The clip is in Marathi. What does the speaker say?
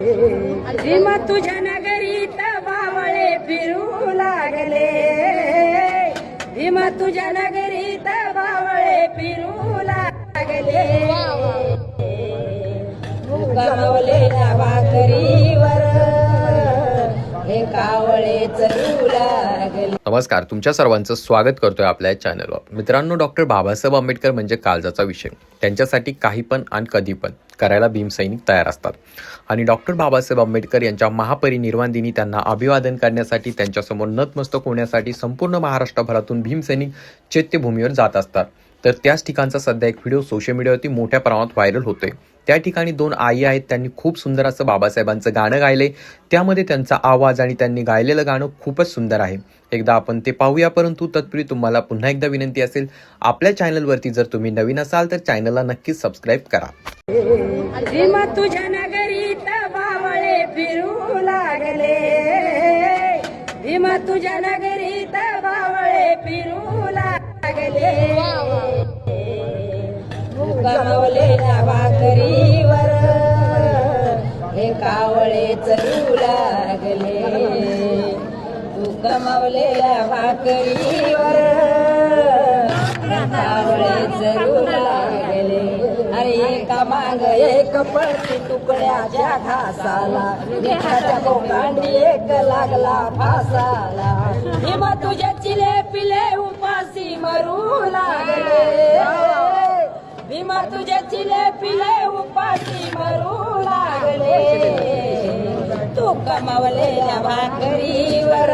भीमा तुझ्या नगरीत बावळे फिरू लागले. भीमा तुझ्या नगरीत बावळे फिरू लागले. गमवलेल्या भाकरीवर नमस्कार तुमच्या सर्वांचं स्वागत करतोय आपल्या या चॅनलवर मित्रांनो डॉक्टर बाबासाहेब आंबेडकर म्हणजे काळजाचा विषय. त्यांच्यासाठी काही पण आणि कधी पण करायला भीमसैनिक तयार असतात. आणि डॉक्टर बाबासाहेब आंबेडकर यांच्या महापरिनिर्वाण दिनी त्यांना अभिवादन करण्यासाठी त्यांच्यासमोर नतमस्तक होण्यासाठी संपूर्ण महाराष्ट्रभरातून भीमसैनिक चैत्यभूमीवर जात असतात. तर त्याच ठिकाणचा सध्या एक व्हिडिओ सोशल मीडियावरती मोठ्या प्रमाणात व्हायरल होतोय. त्या ठिकाणी दोन आई आहेत त्यांनी खूप सुंदर असं बाबासाहेबांचं गाणं गायले त्यामध्ये त्यांचा आवाज आणि त्यांनी गायलेलं गाणं खूपच सुंदर आहे. एकदा आपण ते पाहूया परंतु तत्पूर्वी तुम्हाला पुन्हा एकदा विनंती असेल आपल्या चॅनलवरती जर तुम्ही नवीन असाल तर चॅनलला नक्कीच सबस्क्राईब करा. तुझ्या नगरीत बावळे फिरू लागले. भीमा तुझ्या नगरीत बावळे फिरू लागले. गमवलेल्या भाकरीवर हे कावळे चलू लागले. तू गमवलेल्या भाकरीवर हे कावळे चलू लागले. अरे एका माग एक पळती तुकड्याच्या घासाला. कोकांडी एक लागला फासाला भीमा तुझ्या चिले पिले उपासी मरू लागले. भीमा तुझ्या चिले पिले कमावलेल्या भाकरीवर.